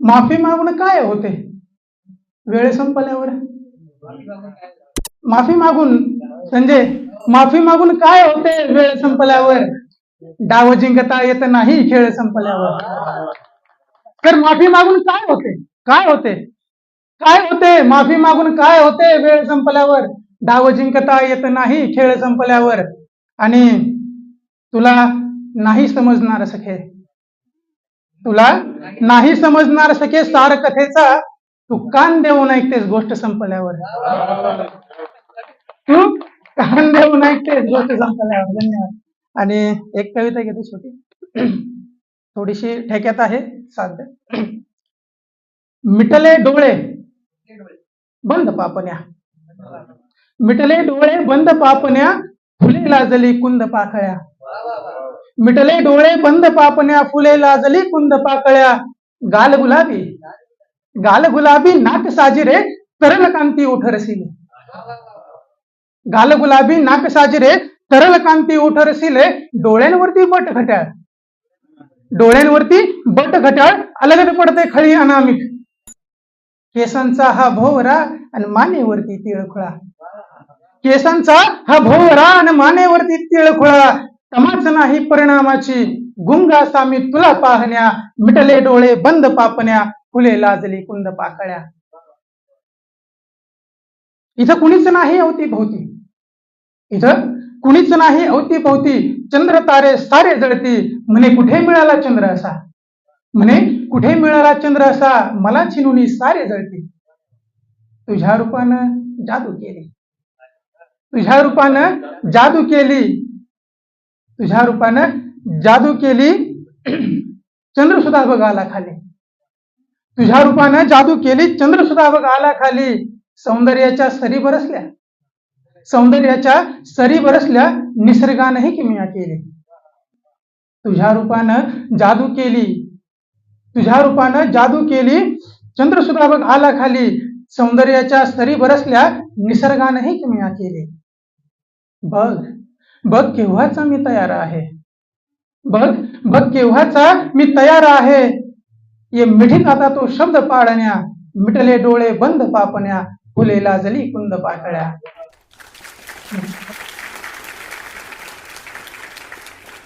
माफी मागून काय होते? वेळ संपल्यावर. माफी मागून संजय माफी मागून काय होते वेळ संपल्यावर? डाव जिंकता येत नाही खेळ संपल्यावर. तर माफी मागून काय होते? काय होते? काय होते? माफी मागून काय होते वेळ संपल्यावर? डाव जिंकता येत नाही खेळ संपल्यावर. आणि तुला नाही समजणार सखे तुला नाही समजणार सखे सार कथेचा तू कान देऊन ऐकतेस गोष्ट संपल्यावर. तू कान देऊन ऐकतेस गोष्ट संपल्यावर. धन्यवाद. आणि एक कविता घेतो छोटी. थोडीशी ठेक्यात आहे साध्य मिटले डोळे बंद पापण्या. मिटले डोळे बंद पापण्या फुले लाजली कुंद पाखळ्या. मिटले डोळे बंद पापण्या फुले लाजली कुंद पाकळ्या गाल गुलाबी गाल गुलाबी नाक साजिरे तरल कांती उठरसिले गाल गुलाबी नाक साजिरे तरल कांती उठरसिले डोळ्यांवरती बट घट्याळ डोळ्यांवरती बट घट्याळ अलगद पडते खळी अनामिक केसांचा हा भोवरा आणि मानेवरती तिळखुळा केसांचा हा भोवरा आणि मानेवरती तिळखुळा तमाच नाही परिणामाची गुंगा सामी तुला पाहण्या मिटले डोळे बंद पापण्या फुले लाजली कुंद पाकळ्या. इथं कुणीच नाही अवती भोवती. इथं कुणीच नाही अवती भोवती. चंद्र तारे सारे जळती. म्हणे कुठे मिळाला चंद्र असा? म्हणे कुठे मिळाला चंद्र असा? मला चिनुनी सारे जळती. तुझ्या रूपानं जादू केली. तुझ्या रूपानं जादू केली. तुझ्या रूपानं जादू केली चंद्र सुद्धा बघ आला खाली तुझ्या रूपानं जादू केली चंद्र सुद्धा बघ आला खाली सौंदर्याच्या सरी बरसल्या सौंदर्याच्या सरी बरसल्या निसर्गानंही किमया केली तुझ्या रूपानं जादू केली तुझ्या रूपानं जादू केली चंद्र सुद्धा बघ आला खाली सौंदर्याच्या सरी बरसल्या निसर्गानंही किमया केली बघ बघ केव्हाचा मी तयार आहे. बघ बघ केव्हाचा मी तयार आहे. ये मिठीत आता तो शब्द पाडण्या मिटले डोळे बंद पापण्या फुले लाजली कुंद पाकळ्या